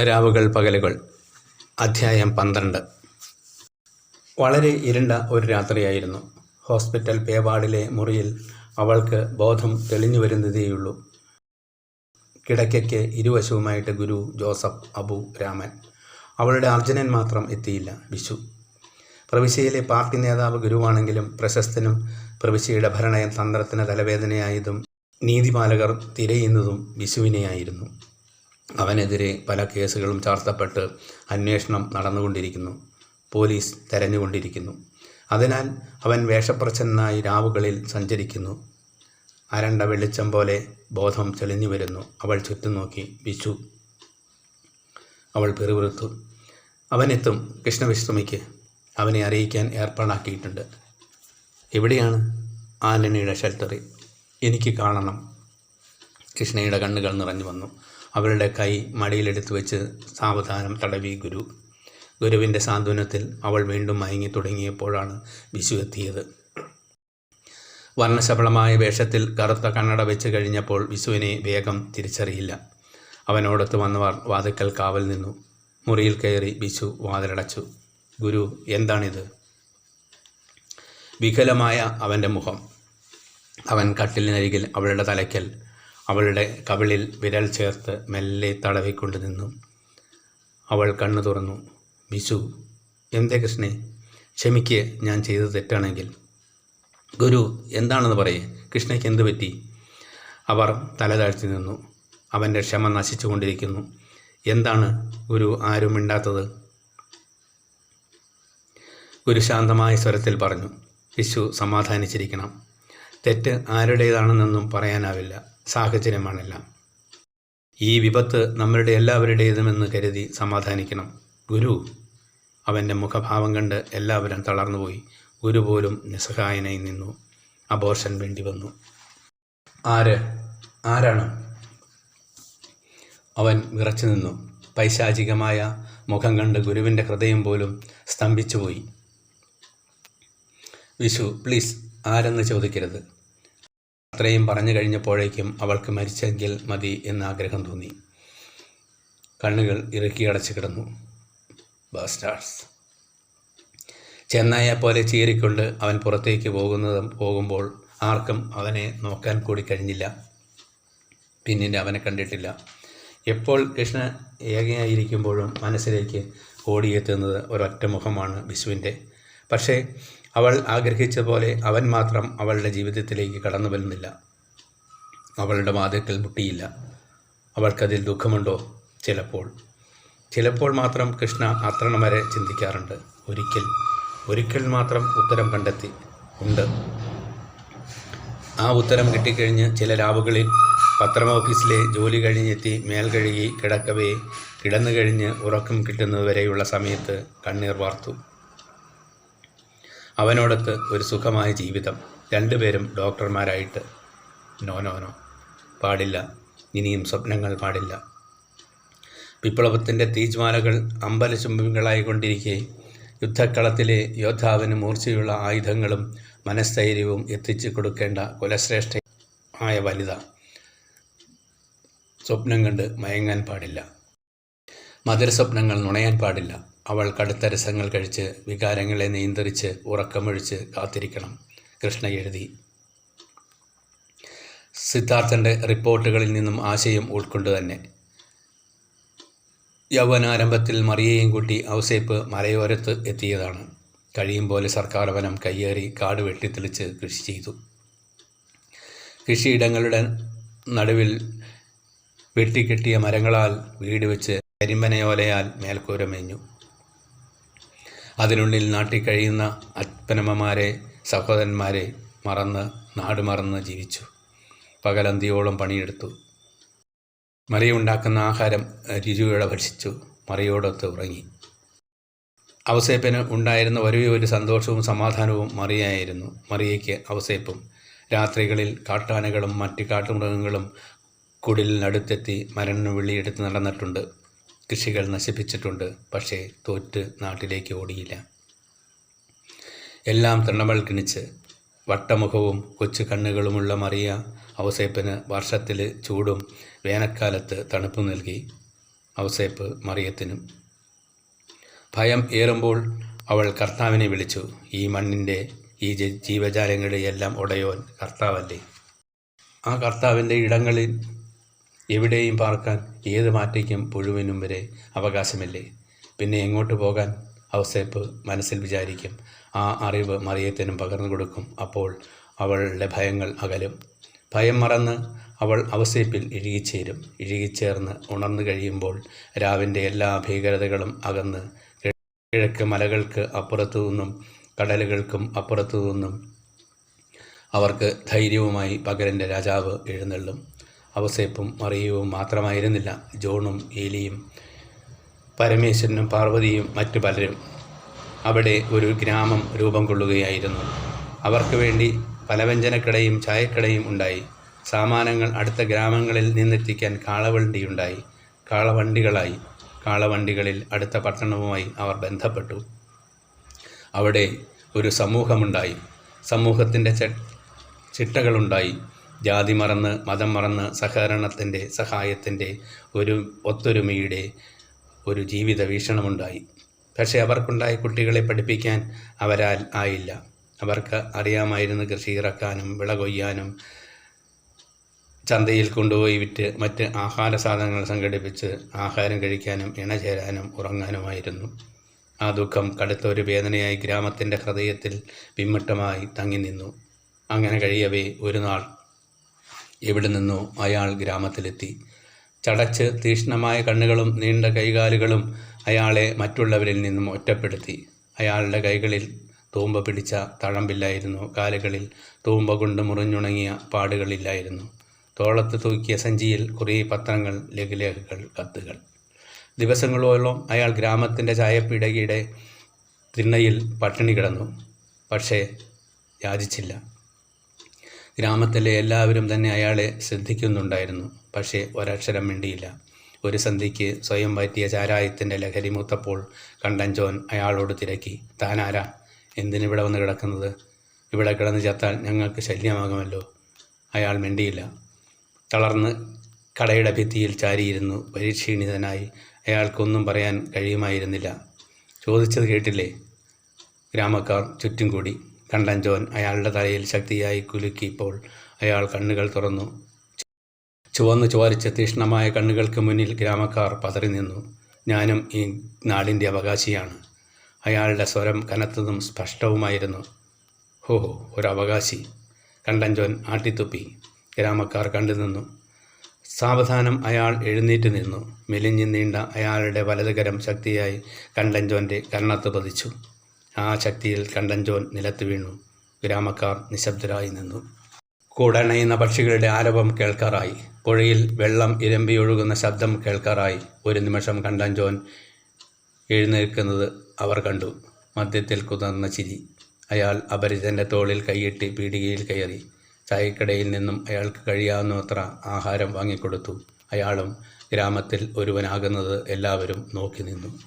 രാവുകൾ പകലുകൾ. അധ്യായം പന്ത്രണ്ട്. വളരെ ഇരുണ്ട ഒരു രാത്രിയായിരുന്നു. ഹോസ്പിറ്റൽ പേവാർഡിലെ മുറിയിൽ അവൾക്ക് ബോധം തെളിഞ്ഞു വരുന്നതേയുള്ളൂ. കിടക്കയ്ക്ക് ഇരുവശവുമായിട്ട് ഗുരു ജോസഫ് അബു രാമൻ. അവളുടെ അർജുനൻ മാത്രം എത്തിയില്ല വിശു. പ്രവിശ്യയിലെ പാർട്ടി നേതാവ് ഗുരുവാണെങ്കിലും പ്രശസ്തനും പ്രവിശ്യയുടെ ഭരണയം തന്ത്രത്തിന് തലവേദനയായതും നീതിപാലകർ തിരയുന്നതും വിശുവിനെയായിരുന്നു. അവനെതിരെ പല കേസുകളും ചാർത്തപ്പെട്ട് അന്വേഷണം നടന്നുകൊണ്ടിരിക്കുന്നു. പോലീസ് തെരഞ്ഞുകൊണ്ടിരിക്കുന്നു. അതിനാൽ അവൻ വേഷപ്രച്ഛന്നായി രാവുകളിൽ സഞ്ചരിക്കുന്നു. അരണ്ട വെളിച്ചം പോലെ ബോധം തെളിഞ്ഞു വരുന്നു. അവൾ ചുറ്റും നോക്കി വിശു. അവൾ പിറുപിറുത്തു. അവനെത്തും. കൃഷ്ണവിശ്രമിക്ക് അവനെ അറിയിക്കാൻ ഏർപ്പാടാക്കിയിട്ടുണ്ട്. എവിടെയാണ് ആന്റണിയുടെ ഷെൽട്ടറിൽ എനിക്ക് കാണണം. കൃഷ്ണയുടെ കണ്ണുകൾ നിറഞ്ഞു വന്നു. അവളുടെ കൈ മടിയിലെടുത്ത് വെച്ച് സാവധാനം തടവി ഗുരു. ഗുരുവിന്റെ സാന്ത്വനത്തിൽ അവൾ വീണ്ടും മയങ്ങി തുടങ്ങിയപ്പോഴാണ് വിശു എത്തിയത്. വർണശബളമായ വേഷത്തിൽ കറുത്ത കണ്ണട വെച്ച് കഴിഞ്ഞപ്പോൾ വിശുവിനെ വേഗം തിരിച്ചറിയില്ല. അവനോടൊത്ത് വന്നവർ വാതിക്കൽ കാവൽ നിന്നു. മുറിയിൽ കയറി വിശു വാതിലടച്ചു. ഗുരു എന്താണിത്? വികലമായ അവന്റെ മുഖം. അവൻ കട്ടിലിനരികിൽ അവളുടെ തലയ്ക്കൽ അവളുടെ കവിളിൽ വിരൽ ചേർത്ത് മെല്ലെ തടവിക്കൊണ്ട് നിന്നു. അവൾ കണ്ണു തുറന്നു. വിശു എന്തേ കൃഷ്ണെ? ക്ഷമിക്ക് ഞാൻ ചെയ്തത് തെറ്റാണെങ്കിൽ. ഗുരു എന്താണെന്ന് പറയേ. കൃഷ്ണയ്ക്ക് എന്തു പറ്റി? അവർ തലതാഴ്ത്തി നിന്നു. അവന്റെ ക്ഷമ നശിച്ചു കൊണ്ടിരിക്കുന്നു എന്താണ്? ഗുരു ആരും മിണ്ടാത്തത്? ഗുരു ശാന്തമായ സ്വരത്തിൽ പറഞ്ഞു. വിശു സമാധാനിച്ചിരിക്കണം. തെറ്റ് ആരുടേതാണെന്നൊന്നും പറയാനാവില്ല. സാഹചര്യമാണെല്ലാം. ഈ വിപത്ത് നമ്മളുടെ എല്ലാവരുടേതുമെന്ന് കരുതി സമാധാനിക്കണം. ഗുരു അവന്റെ മുഖഭാവം കണ്ട് എല്ലാവരും തളർന്നുപോയി. ഗുരു പോലും നിസ്സഹായനായി നിന്നു. അബോർഷൻ വേണ്ടി വന്നു. ആര്? ആരാണ്? അവൻ വിറച്ചു നിന്നു. പൈശാചികമായ മുഖം കണ്ട് ഗുരുവിന്റെ ഹൃദയം പോലും സ്തംഭിച്ചുപോയി. വിഷു പ്ലീസ് ആരെന്ന് ചോദിക്കരുത്. അത്രയും പറഞ്ഞു കഴിഞ്ഞപ്പോഴേക്കും അവൾക്ക് മരിച്ചെങ്കിൽ മതി എന്ന ആഗ്രഹം തോന്നി. കണ്ണുകൾ ഇറക്കി അടച്ചു കിടന്നു. ബാസ്റ്റാർസ് ചെന്നായ പോലെ ചീറിക്കൊണ്ട് അവൻ പുറത്തേക്ക് പോകുന്നത് പോകുമ്പോൾ ആർക്കും അവനെ നോക്കാൻ കൂടി കഴിഞ്ഞില്ല. പിന്നീട് അവനെ കണ്ടിട്ടില്ല. എപ്പോൾ കൃഷ്ണ ഏകയായിരിക്കുമ്പോഴും മനസ്സിലേക്ക് ഓടിയെത്തുന്നത് ഒരൊറ്റ മുഖമാണ് വിശുവിന്റെ പക്ഷേ അവൾ ആഗ്രഹിച്ച പോലെ അവൻ മാത്രം അവളുടെ ജീവിതത്തിലേക്ക് കടന്നു വരുന്നില്ല. അവളുടെ വാതിക്കൽ മുട്ടിയില്ല. അവൾക്കതിൽ ദുഃഖമുണ്ടോ? ചിലപ്പോൾ. ചിലപ്പോൾ മാത്രം കൃഷ്ണ അത്രണം വരെ ചിന്തിക്കാറുണ്ട്. ഒരിക്കൽ ഒരിക്കൽ മാത്രം ഉത്തരം കണ്ടെത്തി. ഉണ്ട്. ആ ഉത്തരം കിട്ടിക്കഴിഞ്ഞ് ചില രാവുകളിൽ പത്രം ഓഫീസിലെ ജോലി കഴിഞ്ഞെത്തി മേൽ കഴുകി കിടക്കവേ കിടന്നു കഴിഞ്ഞ് ഉറക്കം കിട്ടുന്നതുവരെയുള്ള സമയത്ത് കണ്ണീർ വാർത്തു. അവനോടൊത്ത് ഒരു സുഖമായ ജീവിതം. രണ്ടുപേരും ഡോക്ടർമാരായിട്ട്. No no no. പാടില്ല. ഇനിയും സ്വപ്നങ്ങൾ പാടില്ല. വിപ്ലവത്തിന്റെ തീജ്വാലകൾ അമ്പലചുംബികളായിക്കൊണ്ടിരിക്കെ. യുദ്ധക്കളത്തിലെ യോദ്ധാവിന് മൂർച്ചയുള്ള ആയുധങ്ങളും മനസ്ഥൈര്യവും എത്തിച്ചു കൊടുക്കേണ്ട കുലശ്രേഷ്ഠ ആയ വനിത സ്വപ്നം കണ്ട് മയങ്ങാൻ പാടില്ല. മധുരസ്വപ്നങ്ങൾ നുണയാൻ പാടില്ല. അവൾ കടുത്ത രസങ്ങൾ കഴിച്ച് വികാരങ്ങളെ നിയന്ത്രിച്ച് ഉറക്കമൊഴിച്ച് കാത്തിരിക്കണം കൃഷ്ണ എഴുതി. സിദ്ധാർത്ഥന്റെ റിപ്പോർട്ടുകളിൽ നിന്നും ആശയം ഉൾക്കൊണ്ട് തന്നെ. യൗവനാരംഭത്തിൽ മറിയയും കൂട്ടി ഔസേപ്പ് മലയോരത്ത് എത്തിയതാണ്. കഴിയും പോലെ സർക്കാർ വനം കയ്യേറി കാട് വെട്ടിത്തെളിച്ച് കൃഷി ചെയ്തു. കൃഷിയിടങ്ങളുടെ നടുവിൽ വെട്ടിക്കെട്ടിയ മരങ്ങളാൽ വീട് വെച്ച് കരിമ്പനയോലയാൽ മേൽക്കൂര മേഞ്ഞു അതിനുള്ളിൽ നാട്ടിൽ കഴിയുന്ന അപ്പനമ്മമാരെ സഹോദരന്മാരെ മറന്ന് നാട് മറന്ന് ജീവിച്ചു. പകലന്തിയോളം പണിയെടുത്തു. മറിയുണ്ടാക്കുന്ന ആഹാരം രുചിയോടെ ഭക്ഷിച്ചു. മറിയോടൊത്ത് ഉറങ്ങി. അവസേപ്പിന് ഉണ്ടായിരുന്ന ഒരേ ഒരു സന്തോഷവും സമാധാനവും മറിയായിരുന്നു. മറിയയ്ക്ക് അവസേപ്പും. രാത്രികളിൽ കാട്ടാനകളും മറ്റ് കാട്ടുമൃഗങ്ങളും കുടിലിനടുത്തെത്തി മരണം വിളിയെടുത്ത് നടന്നിട്ടുണ്ട്. കൃഷികൾ നശിപ്പിച്ചിട്ടുണ്ട് പക്ഷേ തോറ്റ് നാട്ടിലേക്ക് ഓടിയില്ല. എല്ലാം തൃണമൽ കിണിച്ച് വട്ടമുഖവും കൊച്ചു കണ്ണുകളുമുള്ള മറിയ ഔസേപ്പിന് വർഷത്തിൽ ചൂടും വേനൽക്കാലത്ത് തണുപ്പ് നൽകി ഔസേപ്പ് മറിയത്തിനും. ഭയം ഏറുമ്പോൾ അവൾ കർത്താവിനെ വിളിച്ചു ഈ മണ്ണിന്റെ ഈ ജീവജാലങ്ങളുടെ എല്ലാം ഉടയോൻ കർത്താവല്ലേ? ആ കർത്താവിന്റെ ഇടങ്ങളിൽ എവിടെയും പാർക്കാൻ ഏത് മാറ്റയ്ക്കും പുഴുവിനും വരെ അവകാശമില്ലേ? പിന്നെ എങ്ങോട്ട് പോകാൻ ഔസേപ്പ് മനസ്സിൽ വിചാരിക്കും. ആ അറിവ് മറിയത്തിനും പകർന്നു കൊടുക്കും. അപ്പോൾ അവളുടെ ഭയങ്ങൾ അകലും. ഭയം മറന്ന് അവൾ അവസേപ്പിൽ ഇഴുകിച്ചേരും. ഇഴുകിച്ചേർന്ന് ഉണർന്നു കഴിയുമ്പോൾ രാവിന്റെ എല്ലാ ഭീകരതകളും അകന്ന് കിഴക്ക് മലകൾക്ക് അപ്പുറത്തു നിന്നും കടലുകൾക്കും അപ്പുറത്തു നിന്നും അവർക്ക് ധൈര്യവുമായി പകരന്റെ രാജാവ് എഴുന്നള്ളും. അവസേപ്പും മറിയവും മാത്രമായിരുന്നില്ല. ജോണും ഏലിയും പരമേശ്വരനും പാർവതിയും മറ്റു പലരും അവിടെ ഒരു ഗ്രാമം രൂപം കൊള്ളുകയായിരുന്നു. അവർക്ക് വേണ്ടി പലവ്യഞ്ജനക്കടയും ചായക്കടയും ഉണ്ടായി. സാമാനങ്ങൾ അടുത്ത ഗ്രാമങ്ങളിൽ നിന്നെത്തിക്കാൻ കാളവണ്ടിയുണ്ടായി. കാളവണ്ടികളായി. കാളവണ്ടികളിൽ അടുത്ത പട്ടണവുമായി അവർ ബന്ധപ്പെട്ടു. അവിടെ ഒരു സമൂഹമുണ്ടായി. സമൂഹത്തിന്റെ ചിട്ടകളുണ്ടായി. ജാതി മറന്ന് മതം മറന്ന് സഹകരണത്തിന്റെ സഹായത്തിന്റെ ഒരു ഒത്തൊരുമയുടെ ഒരു ജീവിത വീക്ഷണമുണ്ടായി. പക്ഷേ അവർക്കുണ്ടായ കുട്ടികളെ പഠിപ്പിക്കാൻ അവരാൽ ആയില്ല. അവർക്ക് അറിയാമായിരുന്നു കൃഷി ഇറക്കാനും വിള കൊയ്യാനും ചന്തയിൽ കൊണ്ടുപോയി വിറ്റ് മറ്റ് ആഹാര സാധനങ്ങൾ സംഘടിപ്പിച്ച് ആഹാരം കഴിക്കാനും ഇണചേരാനും ഉറങ്ങാനുമായിരുന്നു. ആ ദുഃഖം കടുത്ത ഒരു വേദനയായി ഗ്രാമത്തിന്റെ ഹൃദയത്തിൽ വിമ്മിട്ടമായി തങ്ങി നിന്നു. അങ്ങനെ കഴിയവേ ഒരു നാൾ എവിടെ നിന്നോ അയാൾ ഗ്രാമത്തിലെത്തി. ചടച്ച് തീക്ഷ്ണമായ കണ്ണുകളും നീണ്ട കൈകാലുകളും അയാളെ മറ്റുള്ളവരിൽ നിന്നും ഒറ്റപ്പെടുത്തി. അയാളുടെ കൈകളിൽ തൂമ്പ പിടിച്ച തഴമ്പില്ലായിരുന്നു. കാലുകളിൽ തൂമ്പ കൊണ്ട് മുറിഞ്ഞുണങ്ങിയ പാടുകളില്ലായിരുന്നു. തോളത്ത് തൂക്കിയ സഞ്ചിയിൽ കുറേ പത്രങ്ങൾ ലഘുലേഖകൾ കത്തുകൾ. ദിവസങ്ങളോളം അയാൾ ഗ്രാമത്തിന്റെ ചായപ്പിടകിയുടെ തിണ്ണയിൽ പട്ടിണി കിടന്നു. പക്ഷേ യാചിച്ചില്ല. ഗ്രാമത്തിലെ എല്ലാവരും തന്നെ അയാളെ ശ്രദ്ധിക്കുന്നുണ്ടായിരുന്നു. പക്ഷേ ഒരക്ഷരം മിണ്ടിയില്ല. ഒരു സന്ധിക്ക് സ്വയം പറ്റിയ ചാരായത്തിന്റെ ലഹരി മൂത്തപ്പോൾ കണ്ടഞ്ചോൻ അയാളോട് തിരക്കി. താനാരാ? എന്തിനിവിടെ വന്ന് കിടക്കുന്നത്? ഇവിടെ കിടന്ന് ചത്താൽ ഞങ്ങൾക്ക് ശല്യമാകുമല്ലോ. അയാൾ മിണ്ടിയില്ല. തളർന്ന് കടയുടെ ഭിത്തിയിൽ ചാരിയിരുന്നു പരിക്ഷീണിതനായി. അയാൾക്കൊന്നും പറയാൻ കഴിയുമായിരുന്നില്ല. ചോദിച്ചത് കേട്ടില്ലേ? ഗ്രാമക്കാർ ചുറ്റും കൂടി. കണ്ടഞ്ചോൻ അയാളുടെ തലയിൽ ശക്തിയായി കുലുക്കിയപ്പോൾ അയാൾ കണ്ണുകൾ തുറന്നു. ചുവന്നു ചോരിച്ച തീഷ്ണമായ കണ്ണുകൾക്ക് മുന്നിൽ ഗ്രാമക്കാർ പതറി നിന്നു. ഞാനും ഈ നാടിന്റെ അവകാശിയാണ്. അയാളുടെ സ്വരം കനത്തതും സ്പഷ്ടവുമായിരുന്നു. ഹോ ഒരു അവകാശി. കണ്ടൻജോൻ ആട്ടിത്തുപ്പി. ഗ്രാമക്കാർ കണ്ടു നിന്നു. സാവധാനം അയാൾ എഴുന്നേറ്റ് നിന്നു. മെലിഞ്ഞു നീണ്ട അയാളുടെ വലതുകരം ശക്തിയായി കണ്ടൻജോന്റെ കർണത്ത് പതിച്ചു. ആ ശക്തിയിൽ കണ്ടഞ്ചോൻ നിലത്ത് വീണു. ഗ്രാമക്കാർ നിശബ്ദരായി നിന്നു. കൂടണയുന്ന പക്ഷികളുടെ ആരവം കേൾക്കാറായി. പുഴയിൽ വെള്ളം ഇരമ്പി ഒഴുകുന്ന ശബ്ദം കേൾക്കാറായി. ഒരു നിമിഷം കണ്ടഞ്ചോൻ എഴുന്നേൽക്കുന്നത് അവർ കണ്ടു. മദ്യത്തിൽ കുതിർന്ന ചിരി. അയാൾ അപരിചിതന്റെ തോളിൽ കൈയിട്ട് പീടികയിൽ കയറി. ചായക്കടയിൽ നിന്നും അയാൾക്ക് കഴിയാവുന്നത്ര ആഹാരം വാങ്ങിക്കൊടുത്തു. അയാളും ഗ്രാമത്തിൽ ഒരുവനാകുന്നത് എല്ലാവരും നോക്കി നിന്നു.